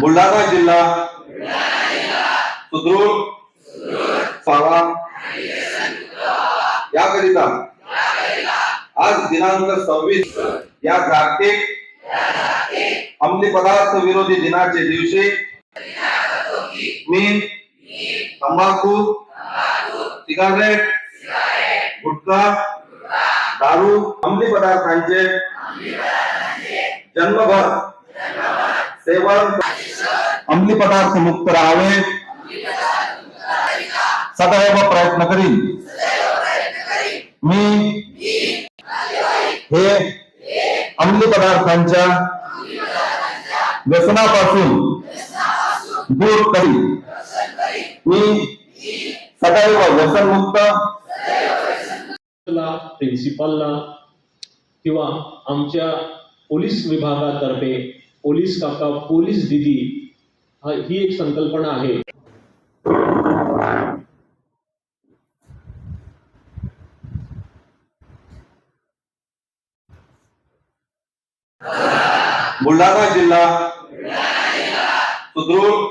बुलढाणा जिल्हा. सुदृढ. सावा याकरिता आज दिनांक सव्वीस या जागतिक अंमली पदार्थ विरोधी दिनाचे दिवशी मी तंबाखू सिगारेट गुटखा दारू अंमली पदार्थांचे जन्मभर सेवन अंमली पदार्थ मुक्त राहावे सदैव प्रयत्न करीन मी। हे अंमली पदार्थांच्या व्यसनापासून दूर करीन मी सदैव व्यसनमुक्त। प्रिन्सिपालला किंवा आमच्या पोलीस विभागातर्फे पोलीस काका, पोलीस दिदी ही एक संकल्पना आहे. बुलढाणा जिल्हा. सुदृढ.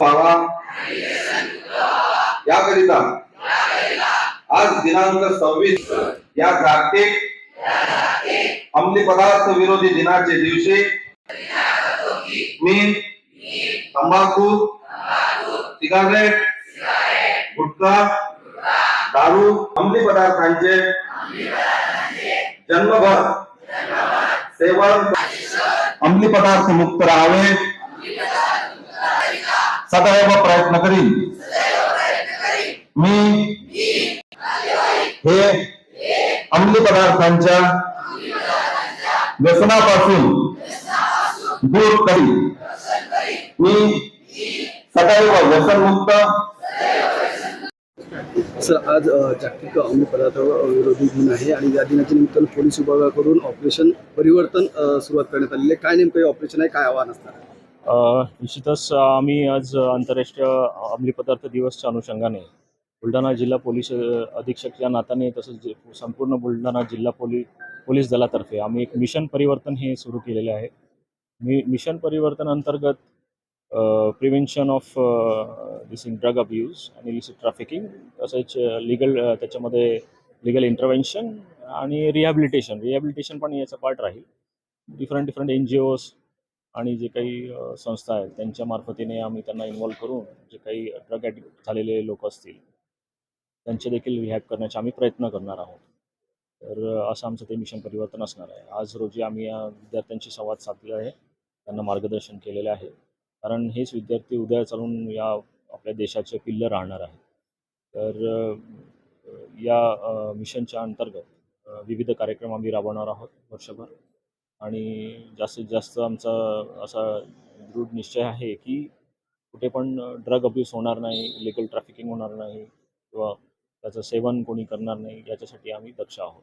व्हावा याकरिता आज दिनांक सव्वीस या जागतिक अंमली पदार्थ विरोधी दिनाचे दिवशी मी तंबाखू सिगारेट, गुटखा, दारू अंमली पदार्थांचे जन्मभर सेवन अंमली पदार्थ मुक्त राहावे. सदैव प्रयत्न करीन. मी हे अंमली पदार्थांच्या व्यसनापासून दूर करीन. मी सदैव व्यसनमुक्त सर आज जागतिक अंमली पदार्थ विरोधी दिन आहे आणि या दिनाच्या निमित्तानं पोलीस विभागाकडून ऑपरेशन परिवर्तन सुरुवात करण्यात आलेली आहे. काय नेमकं हे ऑपरेशन आहे? काय आव्हान असणार? निश्चितच आम्ही आज आंतरराष्ट्रीय अंमली पदार्थ दिवसच्या अनुषंगाने बुलढाणा जिल्हा पोलीस अधीक्षक या नात्याने तसंच जे संपूर्ण बुलढाणा जिल्हा पोलीस पोलीस दलातर्फे आम्ही एक मिशन परिवर्तन हे सुरू केलेले आहे. मी मिशन परिवर्तन अंतर्गत prevention of this in drug abuse आणि इलिसिट ट्रॅफिकिंग तसेच लिगल त्याच्यामध्ये लिगल इंटरव्हेन्शन आणि रिहॅबिलिटेशन रिहॅबिलिटेशन पण याचा पार्ट राहील. Different different N G Os आणि जे काही संस्था आहेत त्यांच्या मार्फतीने आम्ही त्यांना इन्व्हॉल्व करून जे काही ड्रग ॲडिक्ट झालेले लोक असतील त्यांचे देखील रिहॅब करण्याचे आम्ही प्रयत्न करणार आहोत. तर असं आमचं ते मिशन परिवर्तन असणार आहे. आज रोजी आम्ही या विद्यार्थ्यांशी संवाद साधलेला आहे. त्यांना मार्गदर्शन केलेलं आहे. कारण हेच विद्यार्थी उद्या चालून या आपल्या देशाचे पिल्लं राहणार आहेत. तर या मिशनच्या अंतर्गत विविध कार्यक्रम आम्ही राबवणार आहोत वर्षभर. आणि जास्तीत जास्त आमचा असा दृढ निश्चय आहे की कुठे पण ड्रग अब्यूज होणार नाही लिगल ट्रॅफिकिंग होणार नाही किंवा त्याचं सेवन कोणी करणार नाही याच्यासाठी आम्ही दक्ष आहोत.